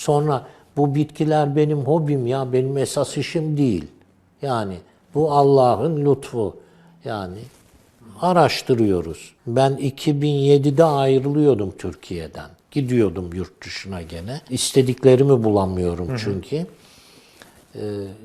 Sonra bu bitkiler benim hobim ya benim esas işim değil. Yani bu Allah'ın lütfu. Yani araştırıyoruz. Ben 2007'de ayrılıyordum Türkiye'den. Gidiyordum yurt dışına gene. İstediklerimi bulamıyorum çünkü. Ee,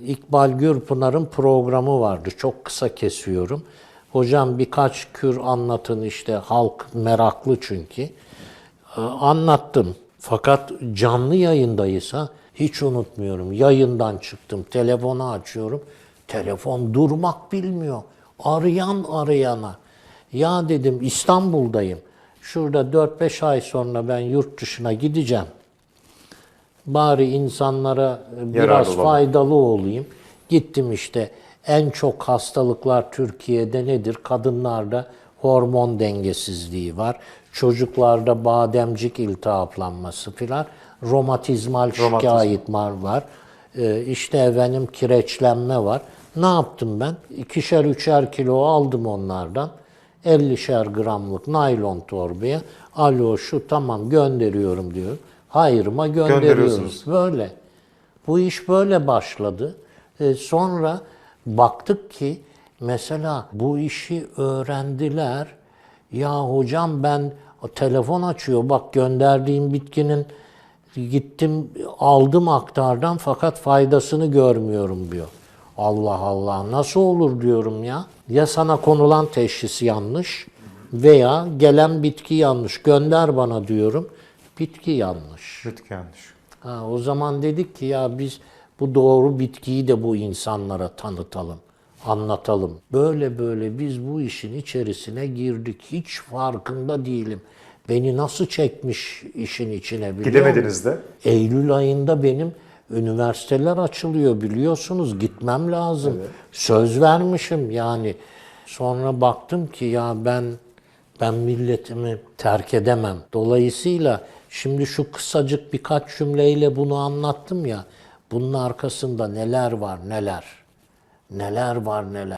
İkbal Gürpınar'ın programı vardı. Çok kısa kesiyorum. Hocam birkaç kür anlatın işte halk meraklı çünkü. Ee, Anlattım. Fakat canlı yayındaysa hiç unutmuyorum. Yayından çıktım, telefonu açıyorum. Telefon durmak bilmiyor. Arayan arayana. Ya dedim İstanbul'dayım. Şurada 4-5 ay sonra ben yurt dışına gideceğim. Bari insanlara biraz Yararlı faydalı olayım. Gittim işte en çok hastalıklar Türkiye'de nedir? Kadınlarda hormon dengesizliği var. Çocuklarda bademcik iltihaplanması filan. Romatizmal şikayet var. var. Ee, işte efendim kireçlenme var. Ne yaptım ben? İkişer üçer kilo aldım onlardan. 50'şer gramlık naylon torbaya. Alo şu tamam gönderiyorum diyor. Hayırıma gönderiyoruz. Böyle. Bu iş böyle başladı. E, sonra baktık ki mesela bu işi öğrendiler. Ya hocam ben telefon açıyor bak gönderdiğim bitkinin gittim aldım aktardan fakat faydasını görmüyorum diyor. Allah Allah nasıl olur diyorum ya. Ya sana konulan teşhis yanlış veya gelen bitki yanlış gönder bana diyorum. Bitki yanlış. Bitki yanlış. Ha, o zaman dedik ki ya biz bu doğru bitkiyi de bu insanlara tanıtalım, anlatalım. Böyle böyle biz bu işin içerisine girdik. Hiç farkında değilim. Beni nasıl çekmiş işin içine biliyor Gidemediniz de. Eylül ayında benim üniversiteler açılıyor biliyorsunuz. Gitmem lazım. Söz vermişim yani. Sonra baktım ki ya ben ben milletimi terk edemem. Dolayısıyla şimdi şu kısacık birkaç cümleyle bunu anlattım ya. Bunun arkasında neler var neler. Neler var neler.